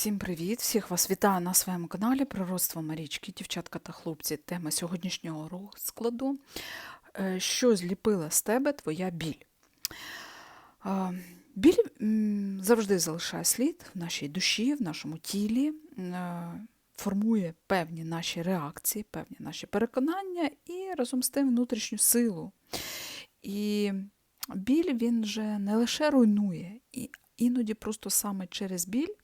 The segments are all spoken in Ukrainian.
Всім привіт! Всіх вас вітаю на своєму каналі Природство Марічки, дівчатка та хлопці. Тема сьогоднішнього розкладу. Е, Що зліпила з тебе твоя біль? Біль завжди залишає слід в нашій душі, в нашому тілі, е, формує певні наші реакції, певні наші переконання і разом з тим внутрішню силу. І біль він же не лише руйнує, і іноді просто саме через біль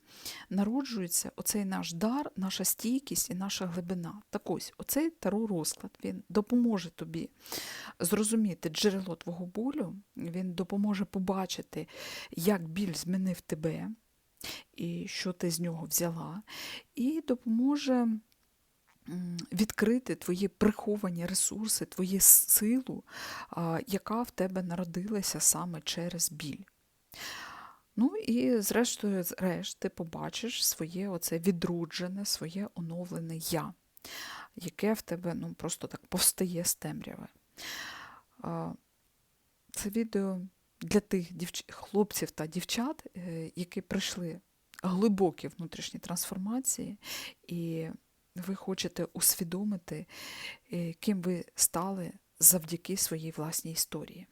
народжується оцей наш дар, наша стійкість і наша глибина. Так ось, оцей таро розклад він допоможе тобі зрозуміти джерело твого болю, він допоможе побачити, як біль змінив тебе і що ти з нього взяла, і допоможе відкрити твої приховані ресурси, твою силу, яка в тебе народилася саме через біль. Ну і зрештою, зрешт, ти побачиш своє оце відроджене, своє оновлене я, яке в тебе ну, просто так повстає з темряви. Це відео для тих дівч... хлопців та дівчат, е, які пройшли глибокі внутрішні трансформації, і ви хочете усвідомити, е, ким ви стали завдяки своїй власній історії.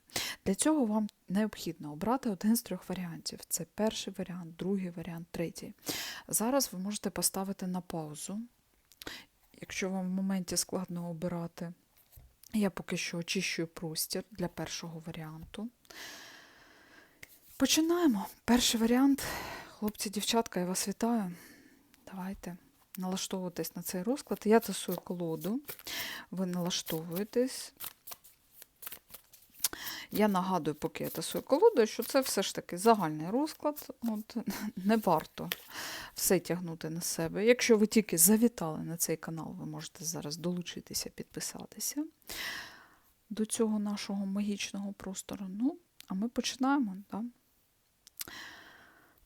Для цього вам необхідно обрати один з трьох варіантів. Це перший варіант, другий варіант, третій. Зараз ви можете поставити на паузу. Якщо вам в моменті складно обирати, я поки що очищую простір для першого варіанту. Починаємо. Перший варіант. Хлопці, дівчатка, я вас вітаю. Давайте налаштовуватись на цей розклад. Я тасую колоду, ви налаштовуєтесь. Я нагадую, поки я тасую колоду, що це все ж таки загальний розклад. От, Не варто все тягнути на себе. Якщо ви тільки завітали на цей канал, ви можете зараз долучитися, підписатися до цього нашого магічного простору. Ну, а ми починаємо. Да?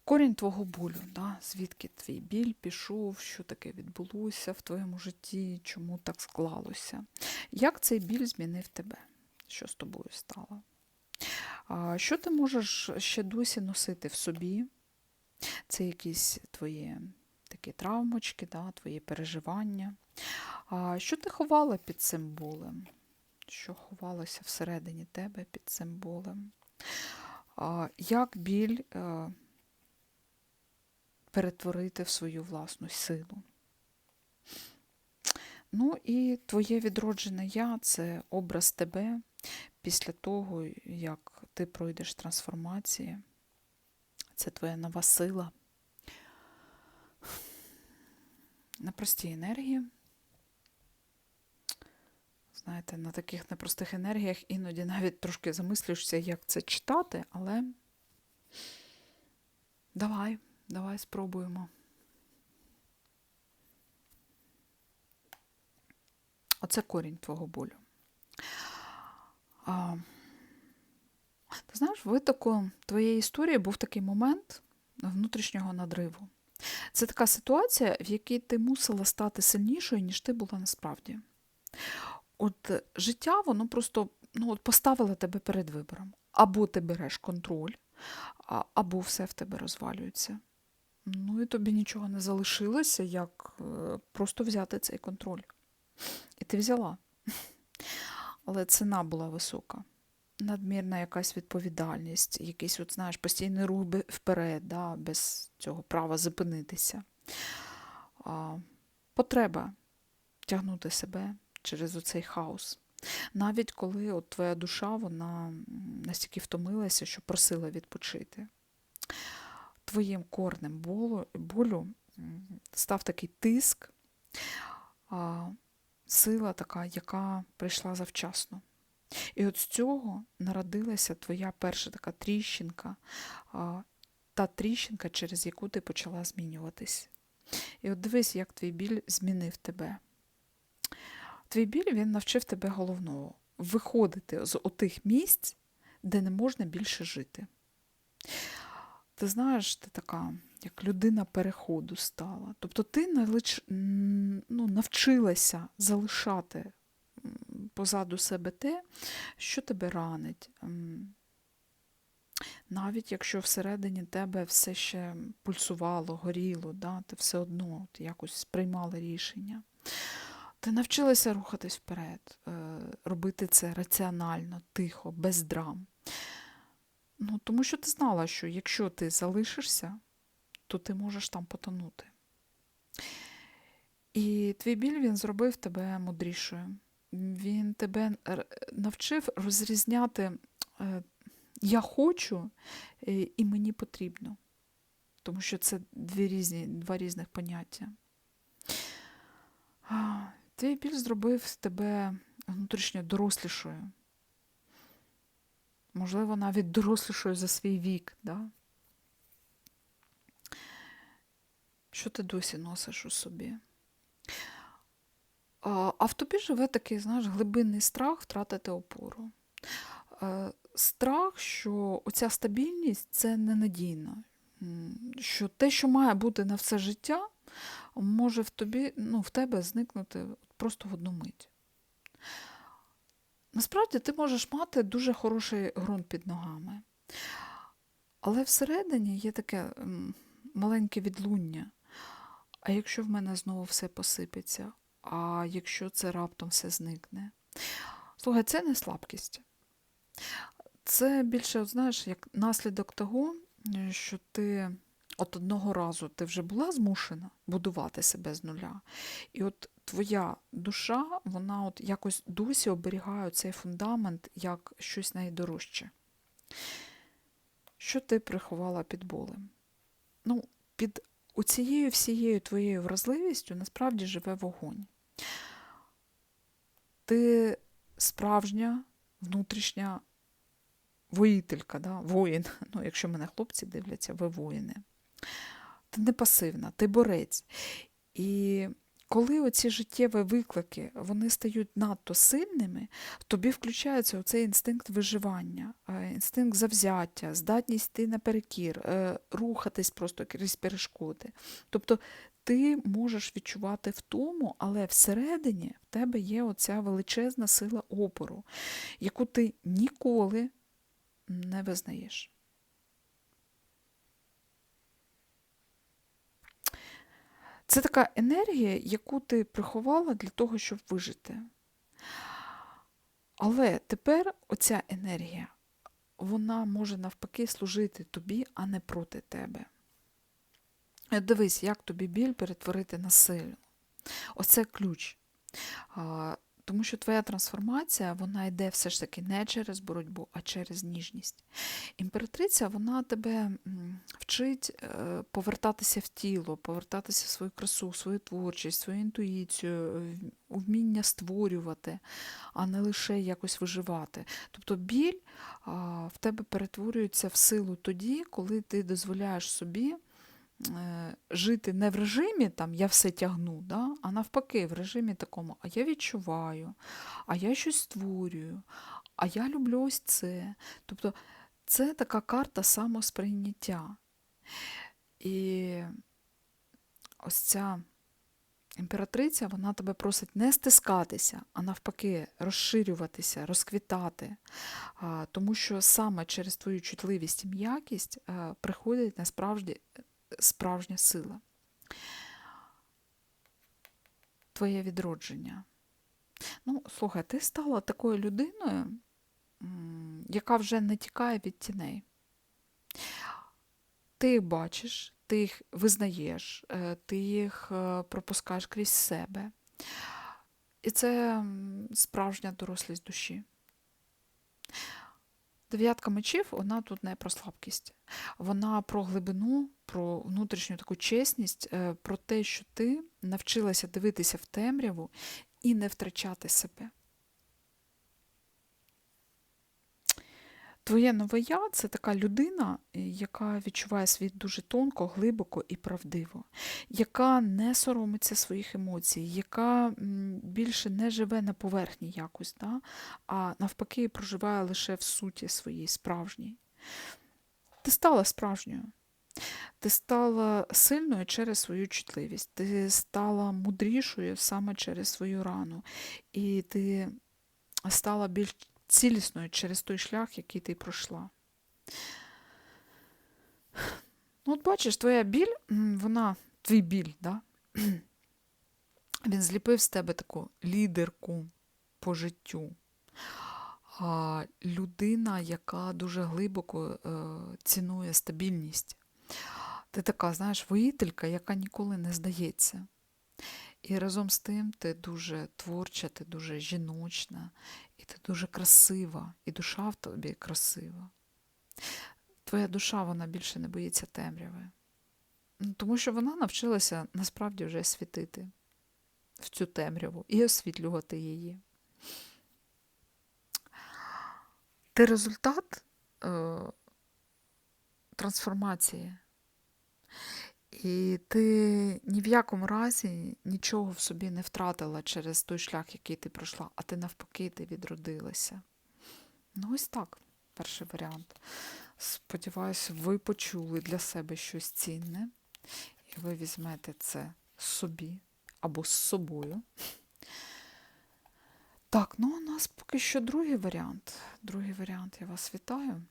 Корінь твого болю, да? звідки твій біль пішов, що таке відбулося в твоєму житті, чому так склалося. Як цей біль змінив тебе? Що з тобою стало? Що ти можеш ще досі носити в собі? Це якісь твої такі травмочки, да, твої переживання. Що ти ховала під цим болем? Що ховалося всередині тебе під цим болем? Як біль е, перетворити в свою власну силу? Ну і твоє відроджене я це образ тебе після того, як ти пройдеш трансформації. Це твоя нова сила. На простій енергії. Знаєте, на таких непростих енергіях іноді навіть трошки замислюєшся, як це читати, але давай, давай спробуємо. Оце корінь твого болю. А, Ти знаєш, в твоєї історії був такий момент внутрішнього надриву. Це така ситуація, в якій ти мусила стати сильнішою, ніж ти була насправді. От життя, воно просто ну, от поставило тебе перед вибором. Або ти береш контроль, або все в тебе розвалюється. Ну і тобі нічого не залишилося, як е, просто взяти цей контроль. І ти взяла. Але ціна була висока. Надмірна якась відповідальність, якийсь, от, знаєш, постійний рух вперед, да, без цього права зупинитися. А, Потреба тягнути себе через оцей хаос. Навіть коли от твоя душа вона настільки втомилася, що просила відпочити. Твоїм корнем болю, болю став такий тиск, а, сила така, яка прийшла завчасно. І от з цього народилася твоя перша така тріщинка, та тріщинка, через яку ти почала змінюватись. І от дивись, як твій біль змінив тебе. Твій біль він навчив тебе головного виходити з отих місць, де не можна більше жити. Ти знаєш, ти така, як людина переходу стала. Тобто ти ну, навчилася залишати позаду себе те, що тебе ранить, Навіть якщо всередині тебе все ще пульсувало, горіло, да, ти все одно от якось сприймала рішення. Ти навчилася рухатись вперед, е, робити це раціонально, тихо, без драм. Ну, тому що ти знала, що якщо ти залишишся, то ти можеш там потонути. І твій біль він зробив тебе мудрішою. Він тебе навчив розрізняти е, я хочу е, і мені потрібно. Тому що це дві різні, два різних поняття. Твій біль зробив тебе внутрішньо дорослішою. Можливо, навіть дорослішою за свій вік. Да? Що ти досі носиш у собі? А в тобі живе такий, знаєш, глибинний страх втратити опору. Е, Страх, що оця стабільність це ненадійно. Що те, що має бути на все життя, може в тобі, ну, в тебе зникнути просто в одну мить. Насправді ти можеш мати дуже хороший ґрунт під ногами. Але всередині є таке маленьке відлуння. А якщо в мене знову все посипеться, а якщо це раптом все зникне? Слухай, це не слабкість. Це більше, знаєш, як наслідок того, що ти от одного разу ти вже була змушена будувати себе з нуля. І от твоя душа, вона от якось досі оберігає цей фундамент як щось найдорожче. Що ти приховала під болем? Ну, під оцією всією твоєю вразливістю насправді живе вогонь. Ти справжня внутрішня воїтелька, да? воїн. Ну, якщо мене хлопці дивляться, ви воїни. Ти не пасивна, ти борець. І коли оці життєві виклики вони стають надто сильними, тобі включається оцей інстинкт виживання, е, інстинкт завзяття, здатність йти наперекір, е, рухатись просто крізь перешкоди. Тобто ти можеш відчувати втому, але всередині в тебе є оця величезна сила опору, яку ти ніколи не визнаєш. Це така енергія, яку ти приховала для того, щоб вижити. Але тепер оця енергія, вона може навпаки служити тобі, а не проти тебе. Дивись, як тобі біль перетворити на силу. Оце ключ. Тому що твоя трансформація, вона йде все ж таки не через боротьбу, а через ніжність. Імператриця, вона тебе вчить е, повертатися в тіло, повертатися в свою красу, в свою творчість, свою інтуїцію, вміння створювати, а не лише якось виживати. Тобто біль в тебе перетворюється в силу тоді, коли ти дозволяєш собі е, жити не в режимі там я все тягну, да? а навпаки, в режимі такому, а я відчуваю, а я щось створюю, а я люблю ось це. Тобто це така карта самосприйняття. І ось ця імператриця, вона тебе просить не стискатися, а навпаки, розширюватися, розквітати. Тому що саме через твою чутливість і м'якість е, приходить насправді справжня сила. Твоє відродження. Ну, слухай, ти стала такою людиною, яка вже не тікає від тіней. Ти їх бачиш, ти їх визнаєш, е, ти їх е, пропускаєш крізь себе. І це справжня дорослість душі. Дев'ятка мечів, вона тут не про слабкість. Вона про глибину, про внутрішню таку чесність, е, про те, що ти навчилася дивитися в темряву і не втрачати себе. Твоє нове я це така людина, е, яка відчуває світ дуже тонко, глибоко і правдиво, яка не соромиться своїх емоцій, яка більше не живе на поверхні якось, да? а навпаки проживає лише в суті своїй справжній. Ти стала справжньою. Ти стала сильною через свою чутливість, ти стала мудрішою саме через свою рану, і ти стала більш цілісною через той шлях, який ти пройшла. Ну, от бачиш, твоя біль, вона, твій біль, да? він зліпив з тебе таку лідерку по життю. А, людина, яка дуже глибоко е, цінує стабільність. Ти така, знаєш, воїтелька, яка ніколи не здається. І разом з тим ти дуже творча, ти дуже жіночна, і ти дуже красива, і душа в тобі красива. Твоя душа вона більше не боїться темряви. Ну, Тому що вона навчилася насправді вже світити в цю темряву і освітлювати її. Ти результат е, трансформації. І ти ні в якому разі нічого в собі не втратила через той шлях, який ти пройшла, а ти навпаки ти відродилася. Ну, ось так, перший варіант. Сподіваюся, ви почули для себе щось цінне, і ви візьмете це собі або з собою. Так, ну у нас поки що другий варіант. Другий варіант, я вас вітаю.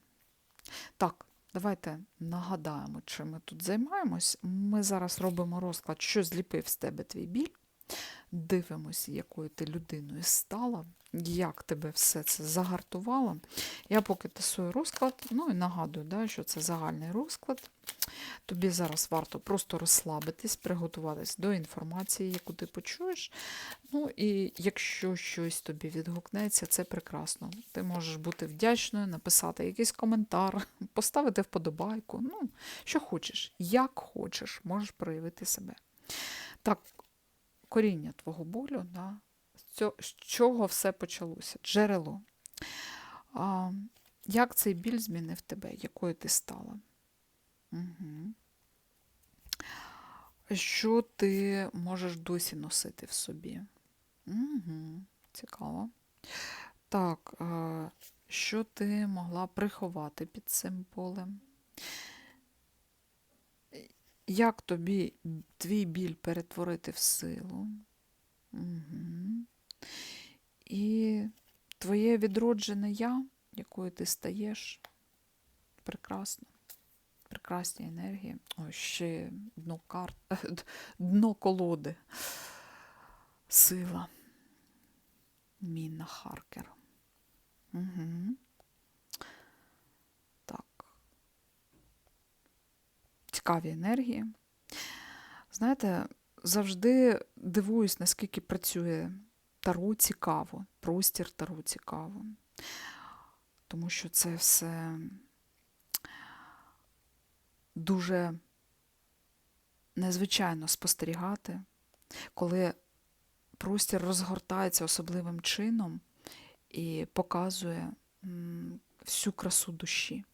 Так, давайте нагадаємо, чим ми тут займаємось. Ми зараз робимо розклад, що зліпив з тебе твій біль. Дивимося, якою ти людиною стала, як тебе все це загартувало. Я поки тасую розклад, ну і нагадую, да, що це загальний розклад. Тобі зараз варто просто розслабитись, приготуватись до інформації, яку ти почуєш. Ну і якщо щось тобі відгукнеться, це прекрасно. Ти можеш бути вдячною, написати якийсь коментар, поставити вподобайку. Ну, що хочеш, як хочеш, можеш проявити себе. Так, коріння твого болю, да, з чого все почалося? Джерело. А, як цей біль змінив тебе, якою ти стала? Угу. Що ти можеш досі носити в собі? Угу. Цікаво. Так, що ти могла приховати під цим полем? Як тобі твій біль перетворити в силу? Угу. І твоє відроджене я, якою ти стаєш, прекрасно. Прекрасні енергії. Ой, ще дно карт, дно колоди. Сила. Мінна Харкер. Угу. Цікаві енергії. Знаєте, завжди дивуюсь, наскільки працює Таро цікаво, простір Таро цікаво. Тому що це все дуже незвичайно спостерігати, коли простір розгортається особливим чином і показує всю красу душі.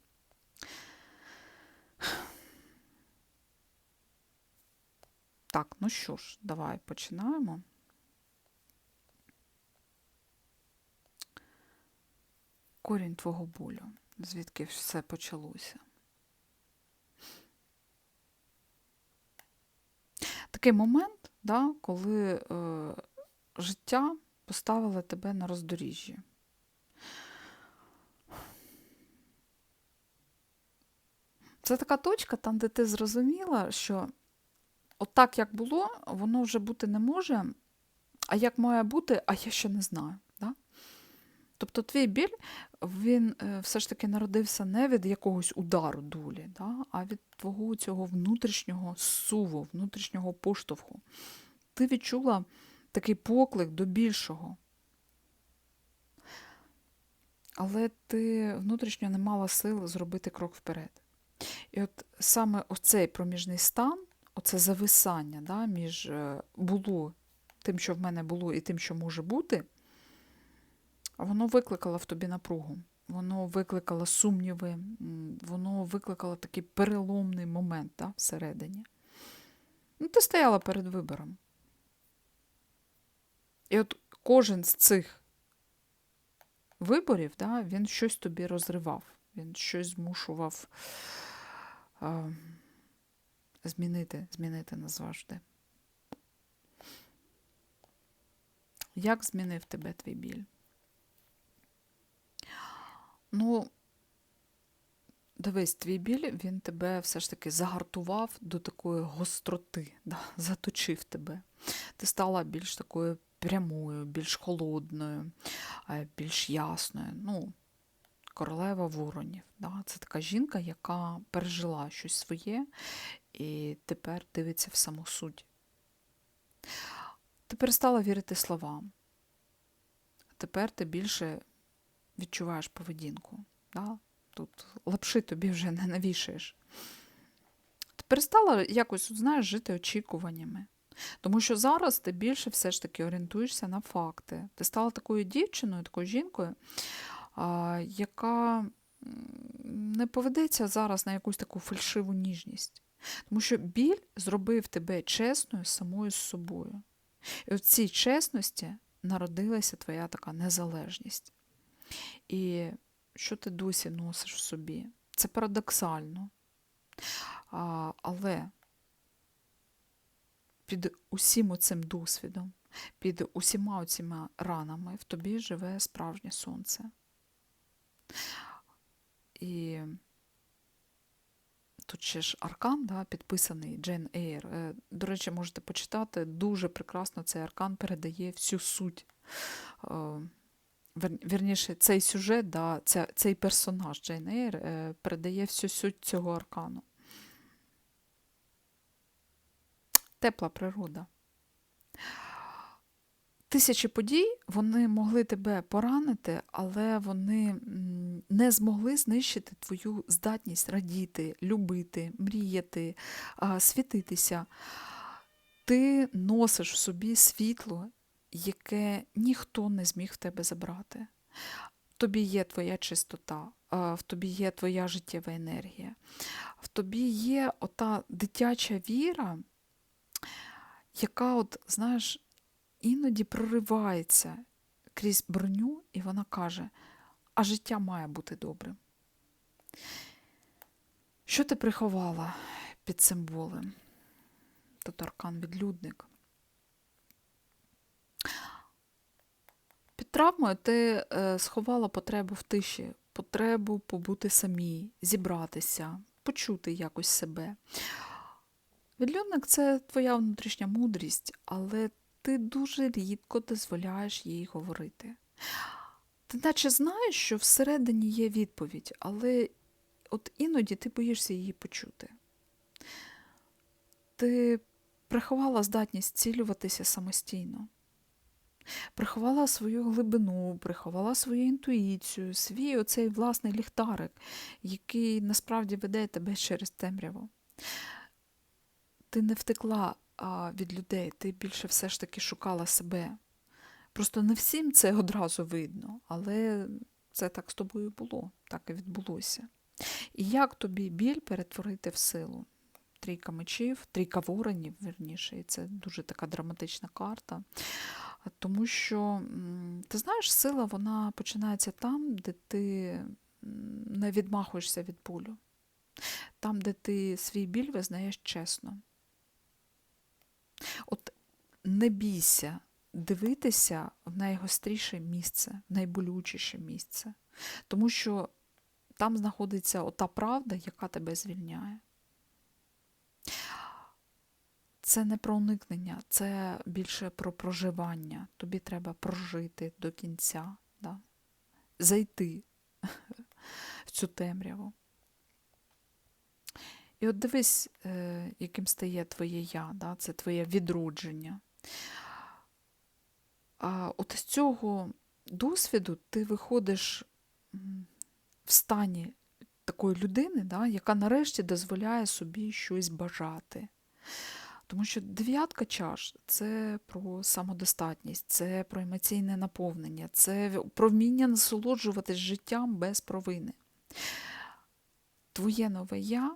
Так, ну що ж, давай починаємо. Корінь твого болю, звідки все почалося. Такий момент, да, коли е, життя поставило тебе на роздоріжжі. Це така точка, там, де ти зрозуміла, що отак, як було, воно вже бути не може, а як має бути, а я ще не знаю. Да? Тобто твій біль, він е, все ж таки народився не від якогось удару долі, да? а від твого цього внутрішнього суву, внутрішнього поштовху. Ти відчула такий поклик до більшого. Але ти внутрішньо не мала сил зробити крок вперед. І от саме оцей проміжний стан, оце зависання да, між е, було тим, що в мене було, і тим, що може бути, воно викликало в тобі напругу. Воно викликало сумніви, воно викликало такий переломний момент да, всередині. Ну, ти стояла перед вибором. І от кожен з цих виборів, да, він щось тобі розривав, він щось змушував а, змінити, змінити назавжди. Як змінив тебе твій біль? Ну, дивись, твій біль він тебе все ж таки загартував до такої гостроти, да, заточив тебе. Ти стала більш такою прямою, більш холодною, більш ясною. Ну, королева воронів. Да? Це така жінка, яка пережила щось своє і тепер дивиться в саму суть. Ти перестала вірити словам. Тепер ти більше відчуваєш поведінку. Да? Тут лапши тобі вже не навішаєш. Ти перестала якось, знаєш, жити очікуваннями. Тому що зараз ти більше все ж таки орієнтуєшся на факти. Ти стала такою дівчиною, такою жінкою, яка не поведеться зараз на якусь таку фальшиву ніжність. Тому що біль зробив тебе чесною самою з собою. І в цій чесності народилася твоя така незалежність. І що ти досі носиш в собі? Це парадоксально. А, але під усім оцим досвідом, під усіма оціма ранами в тобі живе справжнє сонце. І тут ще ж аркан, да, підписаний Джейн Ейр. Е, До речі, можете почитати, дуже прекрасно цей аркан передає всю суть. е, Вірніше, цей сюжет, да, цей персонаж Джейн Ейр е, передає всю суть цього аркану. Тепла природа. Тисячі подій вони могли тебе поранити, але вони не змогли знищити твою здатність радіти, любити, мріяти, світитися. Ти носиш в собі світло, яке ніхто не зміг в тебе забрати. Тобі є твоя чистота, в тобі є твоя життєва енергія, в тобі є ота дитяча віра, яка, от, знаєш, іноді проривається крізь броню, і вона каже: а життя має бути добрим. Що ти приховала під цим болем? Аркан відлюдник. Під травмою ти е, сховала потребу в тиші, потребу побути самій, зібратися, почути якось себе. Відлюдник це твоя внутрішня мудрість, але ти дуже рідко дозволяєш їй говорити. Ти наче знаєш, що всередині є відповідь, але от іноді ти боїшся її почути. Ти приховала здатність цілюватися самостійно, приховала свою глибину, приховала свою інтуїцію, свій оцей власний ліхтарик, який насправді веде тебе через темряву. Ти не втекла від людей, ти більше все ж таки шукала себе. Просто не всім це одразу видно, але це так з тобою було, так і відбулося. І як тобі біль перетворити в силу? Трійка мечів, трійка воронів, верніше, і це дуже така драматична карта. Тому що, ти знаєш, сила вона починається там, де ти не відмахуєшся від болю, там, де ти свій біль визнаєш чесно. От не бійся дивитися в найгостріше місце, в найболючіше місце, тому що там знаходиться ота правда, яка тебе звільняє. Це не про уникнення, це більше про проживання. Тобі треба прожити до кінця, да? зайти в цю темряву. І от дивись, е, яким стає твоє я, да? це твоє відродження. А от з цього досвіду ти виходиш в стані такої людини, да, яка нарешті дозволяє собі щось бажати. Тому що дев'ятка чаш це про самодостатність, це про емоційне наповнення, це про вміння насолоджуватись життям без провини. Твоє нове я,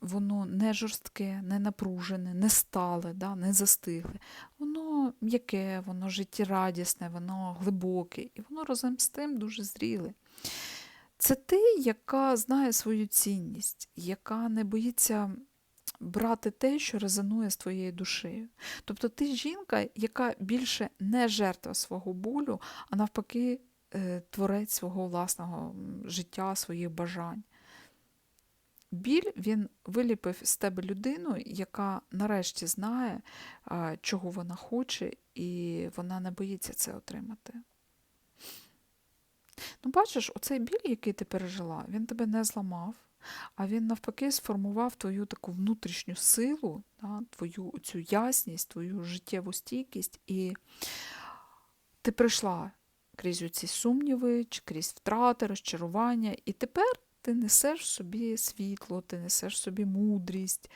воно не жорстке, не напружене, не стале, да, не застигле. Воно м'яке, воно життєрадісне, воно глибоке, і воно разом з тим дуже зріле. Це ти, яка знає свою цінність, яка не боїться брати те, що резонує з твоєю душею. Тобто ти жінка, яка більше не жертва свого болю, а навпаки, е, творець свого власного життя, своїх бажань. Біль він виліпив з тебе людину, яка нарешті знає, чого вона хоче, і вона не боїться це отримати. Ну, бачиш, оцей біль, який ти пережила, він тебе не зламав, а він навпаки сформував твою таку внутрішню силу, да, твою цю ясність, твою життєву стійкість, і ти пройшла крізь ці сумніви, крізь втрати, розчарування, і тепер ти несеш собі світло, ти несеш собі мудрість,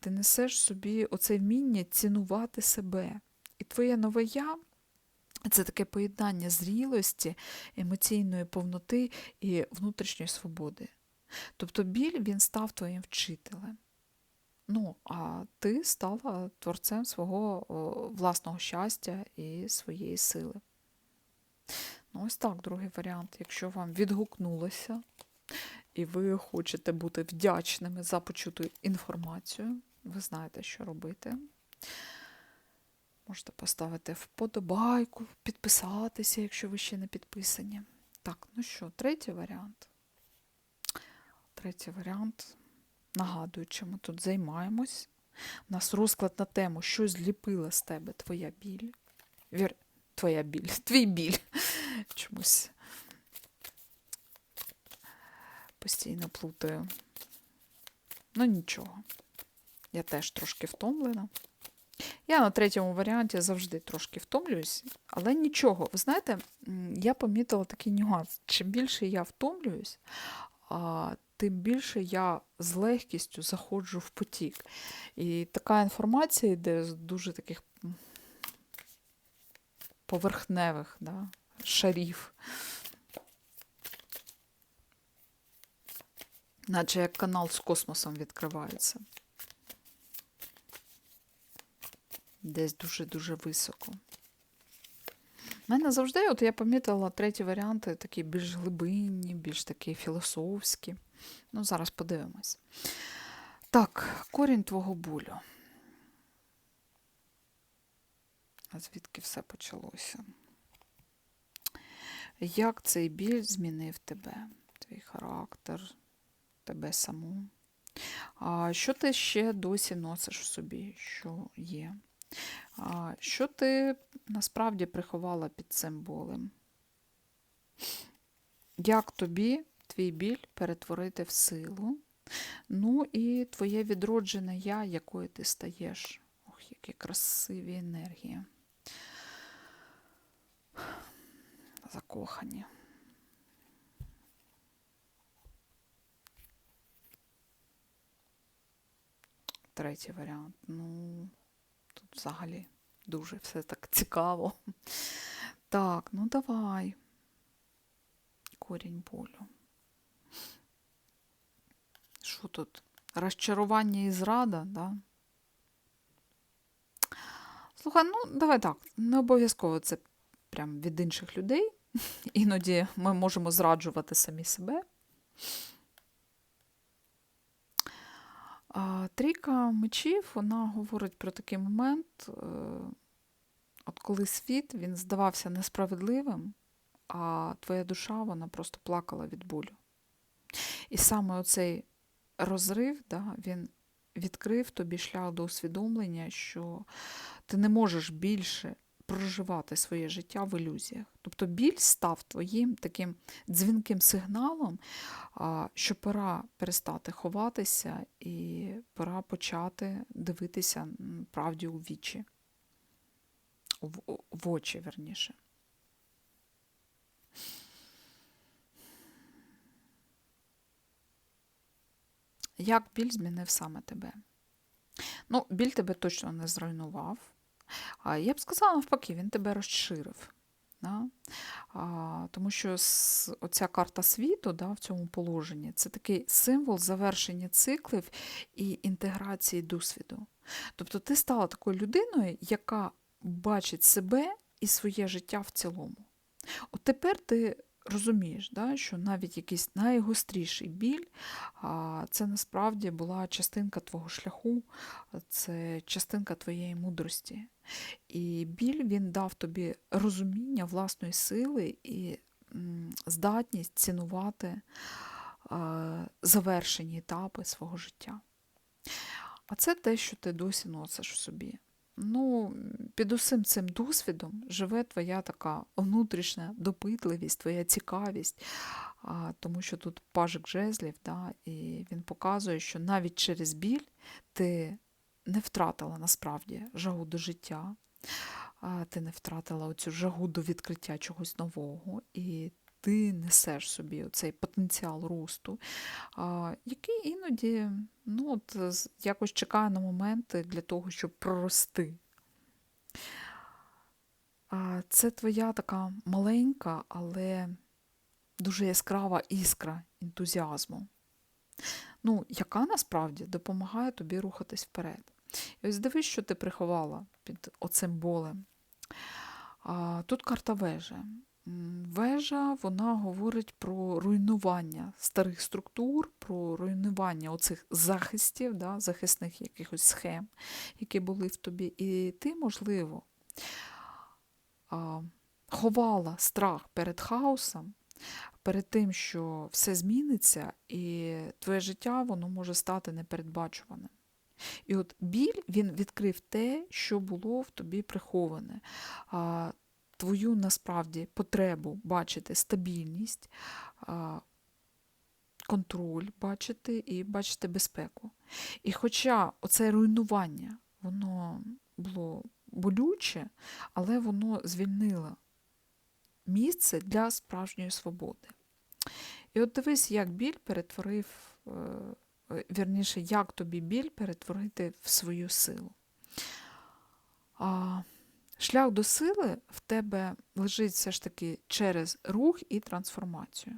ти несеш собі оце вміння цінувати себе. І твоє нове я це таке поєднання зрілості, емоційної повноти і внутрішньої свободи. Тобто біль він став твоїм вчителем. Ну, а ти стала творцем свого власного щастя і своєї сили. Ну, ось так, другий варіант. Якщо вам відгукнулося і ви хочете бути вдячними за почуту інформацію, ви знаєте, що робити. Можете поставити вподобайку, підписатися, якщо ви ще не підписані. Так, ну що, третій варіант. Третій варіант. Нагадую, чим ми тут займаємось. У нас розклад на тему, що зліпила з тебе твоя біль. Вір... Твоя біль, твій біль. Чомусь постійно плутаю. Ну нічого. Я теж трошки втомлена. Я на третьому варіанті завжди трошки втомлююсь, але нічого. Ви знаєте, я помітила такий нюанс. Чим більше я втомлююсь, тим більше я з легкістю заходжу в потік. І така інформація йде з дуже таких поверхневих да, шарів. Наче як канал з космосом відкривається. Десь дуже-дуже високо. У мене завжди, от я помітила треті варіанти, такі більш глибинні, більш такі філософські. Ну, зараз подивимось. Так, корінь твого болю. А звідки все почалося? Як цей біль змінив тебе, твій характер, тебе саму? А що ти ще досі носиш в собі, що є? А що ти насправді приховала під цим болем? Як тобі твій біль перетворити в силу? Ну і твоє відроджене я, якою ти стаєш. Ох, які красиві енергії. Закохані. Третій варіант. Ну, тут взагалі дуже все так цікаво. Так, ну давай. Корінь болю. Що тут? Розчарування і зрада, да? Слухай, ну давай так, не обов'язково це прям від інших людей. Іноді ми можемо зраджувати самі себе. Трійка мечів, вона говорить про такий момент, е, от коли світ він здавався несправедливим, а твоя душа вона просто плакала від болю. І саме оцей розрив, да, він відкрив тобі шлях до усвідомлення, що ти не можеш більше проживати своє життя в ілюзіях. Тобто біль став твоїм таким дзвінким сигналом, що пора перестати ховатися і пора почати дивитися правді у вічі, в, очі, верніше. Як біль змінив саме тебе? Ну, біль тебе точно не зруйнував. А я б сказала, навпаки, він тебе розширив. Да? А, тому що оця карта світу да, в цьому положенні це такий символ завершення циклів і інтеграції досвіду. Тобто ти стала такою людиною, яка бачить себе і своє життя в цілому. От тепер ти розумієш, да, що навіть якийсь найгостріший біль а, це насправді була частинка твого шляху, це частинка твоєї мудрості. І біль він дав тобі розуміння власної сили і здатність цінувати завершені етапи свого життя. А це те, що ти досі носиш в собі. Ну, під усім цим досвідом живе твоя така внутрішня допитливість, твоя цікавість, тому що тут пажик жезлів, да, і він показує, що навіть через біль ти не втратила насправді жагу до життя, ти не втратила оцю жагу до відкриття чогось нового, і ти несеш собі цей потенціал росту, який іноді ну, от, якось чекає на моменти для того, щоб прорости. Це твоя така маленька, але дуже яскрава іскра ентузіазму, ну, яка насправді допомагає тобі рухатись вперед. І ось дивись, що ти приховала під оцим болем. Тут карта вежа. Вежа вона говорить про руйнування старих структур, про руйнування оцих захистів, да, захисних якихось схем, які були в тобі. І ти, можливо, ховала страх перед хаосом, перед тим, що все зміниться, і твоє життя воно може стати непередбачуваним. І от біль він відкрив те, що було в тобі приховане. А, твою насправді потребу бачити стабільність, контроль бачити і бачити безпеку. І хоча оце руйнування, воно було болюче, але воно звільнило місце для справжньої свободи. І от дивись, як біль перетворив, е, вірніше, як тобі біль перетворити в свою силу. А, шлях до сили в тебе лежить все ж таки через рух і трансформацію.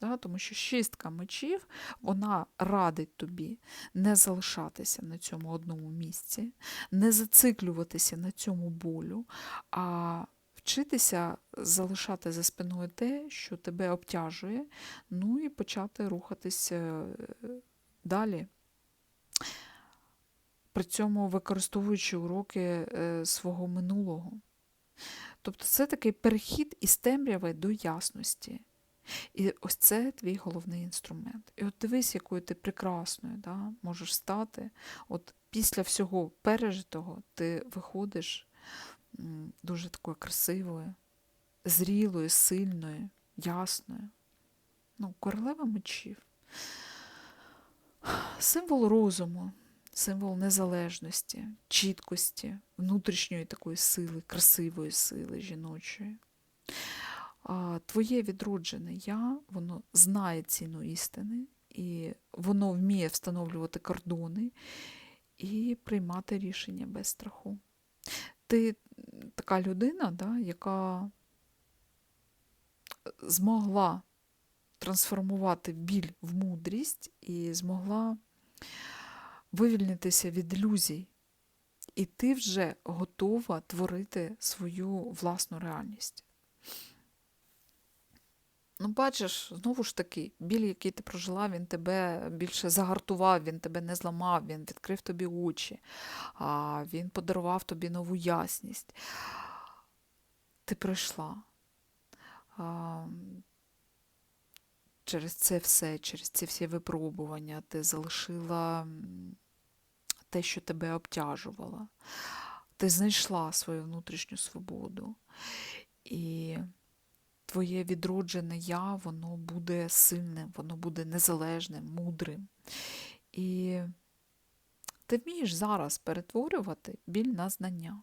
Да? Тому що шістка мечів вона радить тобі не залишатися на цьому одному місці, не зациклюватися на цьому болю, а вчитися залишати за спиною те, що тебе обтяжує, ну і почати рухатися е, далі. При цьому використовуючи уроки е, свого минулого. Тобто це такий перехід із темряви до ясності. І ось це твій головний інструмент. І от дивись, якою ти прекрасною да, можеш стати. От після всього пережитого ти виходиш дуже такою красивою, зрілою, сильною, ясною. Ну, королева мечів. Символ розуму, символ незалежності, чіткості, внутрішньої такої сили, красивої сили жіночої. Твоє відроджене я, воно знає ціну істини, і воно вміє встановлювати кордони і приймати рішення без страху. Ти така людина, да, яка змогла трансформувати біль в мудрість і змогла вивільнитися від ілюзій. І ти вже готова творити свою власну реальність. Ну, бачиш, знову ж таки, біль, який ти прожила, він тебе більше загартував, він тебе не зламав, він відкрив тобі очі, він подарував тобі нову ясність. Ти пройшла а, через це все, через ці всі випробування, ти залишила те, що тебе обтяжувало. Ти знайшла свою внутрішню свободу. І твоє відроджене я, воно буде сильним, воно буде незалежним, мудрим. І ти вмієш зараз перетворювати біль на знання.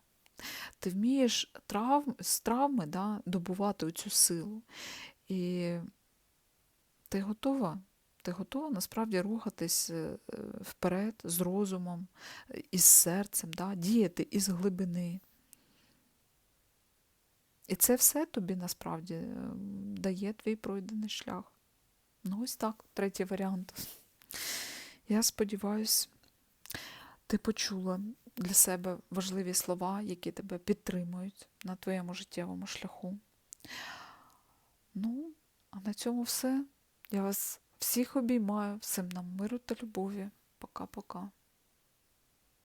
Ти вмієш травм, з травми да, добувати цю силу. І ти готова. Ти готова насправді рухатись е, вперед з розумом, е, із серцем, да, діяти із глибини. І це все тобі насправді е, дає твій пройдений шлях. Ну, ось так, третій варіант. Я сподіваюся, ти почула для себе важливі слова, які тебе підтримують на твоєму життєвому шляху. Ну, а на цьому все. Я вас всіх обіймаю, всім нам миру та любові. Пока-пока.